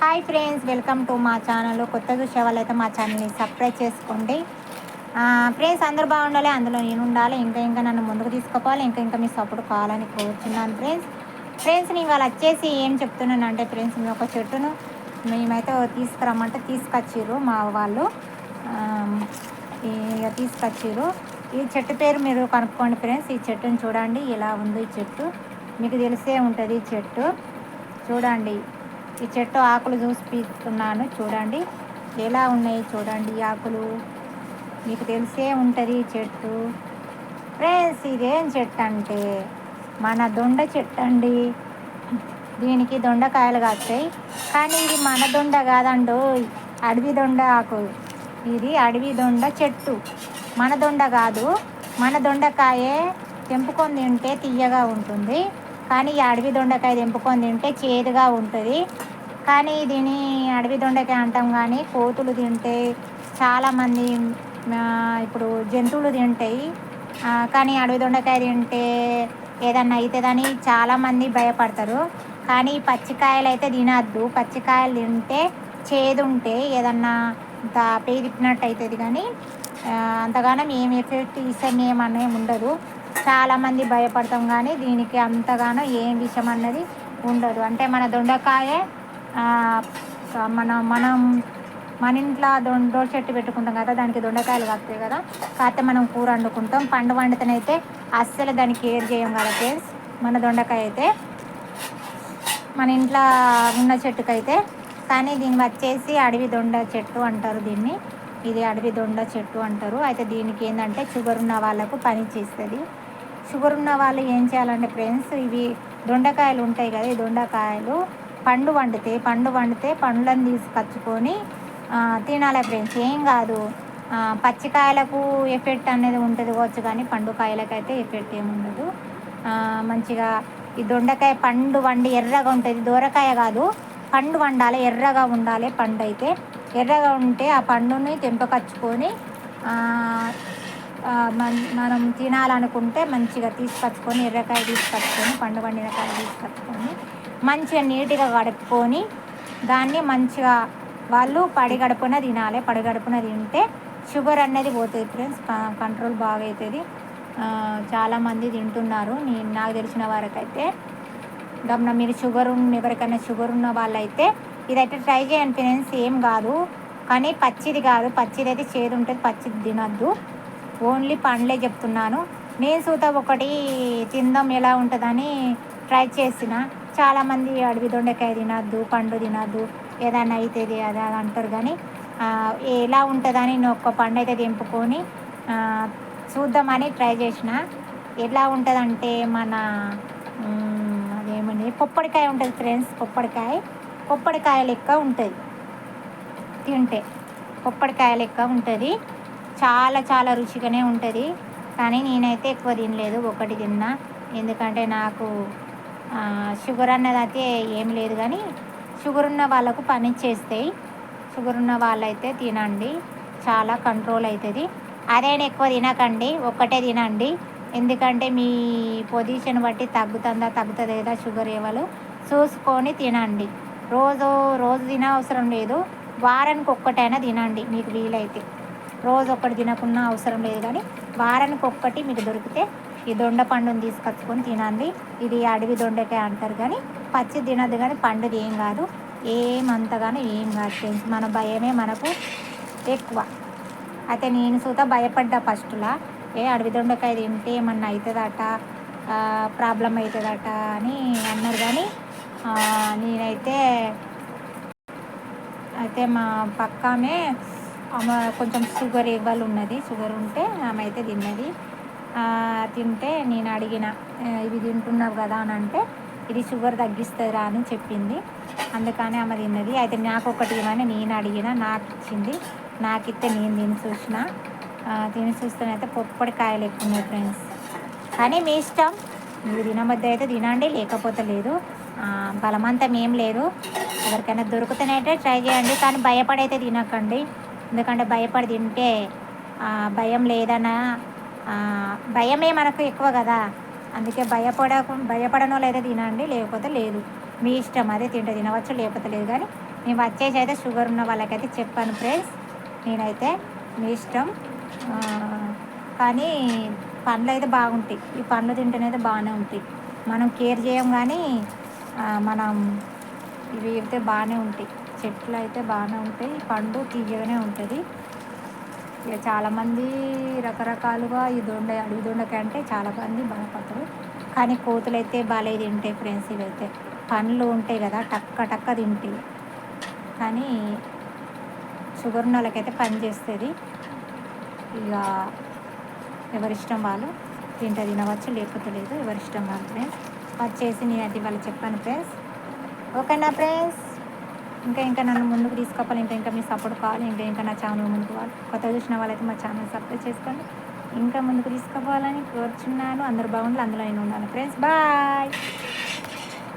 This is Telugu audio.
హాయ్ ఫ్రెండ్స్ వెల్కమ్ టు మా ఛానల్ కొత్త చూసే వాళ్ళైతే మా ఛానల్ని సబ్స్క్రైబ్ చేసుకోండి. ఫ్రెండ్స్ అందరూ బాగుండాలి. అందులో నేను ఉండాలి. ఇంకా ఇంకా నన్ను ముందుకు తీసుకుపోవాలి ఇంకా ఇంకా మీ సపోర్ట్ కావాలని కోరుచున్నాను ఫ్రెండ్స్ ఫ్రెండ్స్ నేను వాళ్ళు వచ్చేసి ఏం చెప్తున్నాను అంటే ఫ్రెండ్స్ మీ ఒక చెట్టును మేమైతే తీసుకురమ్మంటే తీసుకొచ్చిర్రు మా వాళ్ళు. ఇక తీసుకొచ్చిర్రు. ఈ చెట్టు పేరు మీరు కనుక్కోండి ఫ్రెండ్స్ ఈ చెట్టును చూడండి. ఎలా ఉంది ఈ చెట్టు. మీకు తెలిసే ఉంటుంది ఈ చెట్టు. చూడండి. ఈ చెట్టు ఆకులు చూపిస్తున్నాను. చూడండి. ఎలా ఉన్నాయి చూడండి ఆకులు. మీకు తెలిసే ఉంటుంది ఈ చెట్టు. ఫ్రెండ్స్ ఇదేం చెట్టు అంటే మన దొండ చెట్టు అండి దీనికి దొండకాయలు కాస్తాయి. కానీ ఇది మన దొండ కాదండు అడవి దొండ ఆకు. ఇది అడవి దొండ చెట్టు. మన దొండ కాదు. మన దొండకాయే తెంపుకొని తింటే తీయగా ఉంటుంది. కానీ ఈ అడవి దొండకాయ తెంపుకొని తింటే చేదుగా ఉంటుంది. కానీ దీని అడవి దొండకాయ అంటాం కానీ కోతులు తింటే చాలామంది ఇప్పుడు జంతువులు తింటాయి. కానీ అడవి దొండకాయ తింటే ఏదన్నా అవుతుందని చాలామంది భయపడతారు. కానీ పచ్చికాయలు అయితే తినద్దు. పచ్చికాయలు తింటే చేదు ఉంటే ఏదన్నా పేరిపినట్టు అవుతుంది కానీ అంతగానం ఏం ఎఫెక్ట్ ఇష్టం ఏమనే ఉండదు. చాలామంది భయపడతాం కానీ దీనికి అంతగానో ఏం విషయం అన్నది ఉండదు. అంటే మన దొండకాయ మన మనం మన ఇంట్లో దొండ చెట్టు పెట్టుకుంటాం కదా దానికి దొండకాయలు కాస్తాయి కదా కాకపోతే మనం కూర వండుకుంటాం. పండు వండుతనైతే అస్సలు దాన్ని కేర్ చేయం కదా ఫ్రెండ్స్ మన దొండకాయ అయితే. మన ఇంట్లో ఉన్న చెట్టుకైతే కానీ దీన్ని వచ్చేసి అడవి దొండ చెట్టు అంటారు దీన్ని. ఇది అడవి దొండ చెట్టు అంటారు. అయితే దీనికి ఏంటంటే షుగర్ ఉన్న వాళ్ళకు పని చేస్తుంది. షుగర్ ఉన్న వాళ్ళు ఏం చేయాలంటే ఫ్రెండ్స్ ఇవి దొండకాయలు ఉంటాయి కదా ఈ దొండకాయలు పండు వండితే పండు వండితే పండ్లను తీసుకొచ్చుకొని తినాలి ఫ్రెండ్స్. ఏం కాదు. పచ్చికాయలకు ఎఫెక్ట్ అనేది ఉంటుంది కావచ్చు కానీ పండు కాయలకైతే ఎఫెక్ట్ ఏమి ఉండదు. మంచిగా ఈ దొండకాయ పండు వండి ఎర్రగా ఉంటుంది. దూరకాయ కాదు పండు వండాలి ఎర్రగా ఉండాలి పండు అయితే ఎర్రగా ఉంటే ఆ పండుని తెంపకచ్చుకొని మనం తినాలనుకుంటే మంచిగా తీసుకొచ్చుకొని ఎర్రకాయ తీసుకొచ్చుకొని పండు పండిన కాయ తీసుకొచ్చుకొని మంచిగా నీట్గా గడుపుకొని దాన్ని మంచిగా వాళ్ళు పడిగడుపున తినాలి. పడిగడుపున తింటే షుగర్ అనేది పోతుంది ఫ్రెండ్స్. కంట్రోల్ బాగా అవుతుంది చాలామంది తింటున్నారు. నేను నాకు తెలిసిన వారికైతే గమన మీరు షుగర్ ఉన్న ఎవరికైనా షుగర్ ఉన్న వాళ్ళైతే ఇదైతే ట్రై చేయండి ఫ్రెండ్స్. ఏం కాదు. కానీ పచ్చిది కాదు. పచ్చిది అయితే చేదు ఉంటుంది పచ్చిది తినద్దు. ఓన్లీ పండ్లే చెప్తున్నాను. నేను సూత ఒకటి తిందాం ఎలా ఉంటుందని ట్రై చేసిన. చాలామంది అడవి దొండకాయ తినద్దు పండు తినద్దు ఏదైనా అవుతుంది అది అది అంటారు కానీ ఎలా ఉంటుందని నేను ఒక్క పండు అయితే తెంపుకొని చూద్దామని ట్రై చేసిన. ఎలా ఉంటుందంటే మన అదేమండి పొప్పడికాయ ఉంటుంది ఫ్రెండ్స్ పొప్పడికాయ. పొప్పడికాయ లెక్క ఉంటుంది. తింటే పొప్పడికాయ లెక్క ఉంటుంది. చాలా చాలా రుచిగానే ఉంటుంది. కానీ నేనైతే ఎక్కువ తినలేదు ఒకటి తిన్నా. ఎందుకంటే నాకు షుగర్ అన్నది అయితే ఏం లేదు కానీ షుగర్ ఉన్న వాళ్ళకు పని చేస్తాయి. షుగర్ ఉన్న వాళ్ళైతే తినండి. చాలా కంట్రోల్ అవుతుంది అదేనా ఎక్కువ తినకండి ఒక్కటే తినండి. ఎందుకంటే మీ పొజిషన్ బట్టి తగ్గుతుందా తగ్గుతుంది కదా షుగర్ ఏవాళ్ళు చూసుకొని తినండి. రోజు రోజు తిన అవసరం లేదు. వారానికి ఒక్కటైనా తినండి మీకు వీలైతే. రోజు ఒక్కటి తినకున్నా అవసరం లేదు కానీ వారానికి ఒక్కటి మీకు దొరికితే ఈ దొండ పండుని తీసుకొచ్చుకొని తినండి. ఇది అడవి దొండకాయ అంటారు కానీ పచ్చి తినదు కానీ పండుది ఏం కాదు. ఏమంతగానో ఏం కాదు ఫ్రెండ్స్. మన భయమే మనకు ఎక్కువ. అయితే నేను సూత భయపడ్డా ఫస్ట్లా. ఏ అడవి దొండకాయ తింటే ఏమన్నా అవుతుందట ప్రాబ్లం అవుతుందట అని అన్నారు కానీ నేనైతే అయితే మా పక్కామే ఆమె కొంచెం షుగర్ ఇవ్వాలి ఉన్నది. షుగర్ ఉంటే ఆమె అయితే తిన్నది తింటే నేను అడిగిన ఇవి తింటున్నావు కదా అని అంటే ఇది షుగర్ తగ్గిస్తుందిరా అని చెప్పింది. అందుకని ఆమె తిన్నది. అయితే నాకు ఒకటి ఇవ్వని నేను అడిగిన నాకు ఇచ్చింది. నాకు ఇస్తే నేను తిని చూసిన. తిని చూస్తేనైతే పొప్పటి కాయలు ఎక్కువ ఫ్రెండ్స్. కానీ మీ ఇష్టం. మీరు తినమధ్య అయితే తినండి లేకపోతే లేదు. బలమంతం ఏం లేదు. ఎవరికైనా దొరుకుతానైతే ట్రై చేయండి కానీ భయపడైతే తినకండి. ఎందుకంటే భయపడి తింటే భయం లేదన్నా భయమే మనకు ఎక్కువ కదా. అందుకే భయపడ భయపడనో లేదా తినండి లేకపోతే లేదు. మీ ఇష్టం అదే తింటే తినవచ్చు లేకపోతే లేదు. కానీ మేము వచ్చేసి అయితే షుగర్ ఉన్న వాళ్ళకైతే చెప్పాను ఫ్రెండ్స్. నేనైతే మీ ఇష్టం. కానీ పండ్లు అయితే బాగుంటాయి. ఈ పండ్లు తింటేనైతే బాగానే ఉంటాయి. మనం కేర్ చేయం కానీ మనం ఇవి అయితే బాగానే ఉంటాయి. చెట్లు అయితే బాగానే ఉంటాయి. పండు తీయగానే ఉంటుంది. ఇక చాలామంది రకరకాలుగా ఈ దొండ అడవి దొండకాయ అంటే చాలామంది బాధపడతారు కానీ కోతులు అయితే బాగాలే తింటాయి ఫ్రెండ్స్ ఇవైతే. పండ్లు ఉంటాయి కదా టక్క టక్క తింటాయి. కానీ షుగర్ ఉన్న వాళ్ళకైతే పని చేస్తుంది. ఇక ఎవరిష్టం వాళ్ళు తింట తినవచ్చు లేకపోతే లేదు ఎవరిష్టం వాళ్ళు. ఫ్రెండ్స్ వచ్చేసి నేను అది వాళ్ళు చెప్పాను ఫ్రెండ్స్. ఓకేనా ఫ్రెండ్స్? ఇంకా ఇంకా నన్ను ముందుకు తీసుకోవాలి ఇంకా ఇంకా మీ సపోర్ట్ కావాలి ఇంకా ఇంకా నా ఛానల్ ముందుకు వాళ్ళు కొత్త చూసిన వాళ్ళైతే మా ఛానల్ సబ్స్క్రైబ్ చేసుకోండి. ఇంకా ముందుకు తీసుకుపోవాలని కోరుచున్నాను. అందరు బాగుండాలి అందులో నేను ఉన్నాను ఫ్రెండ్స్ బాయ్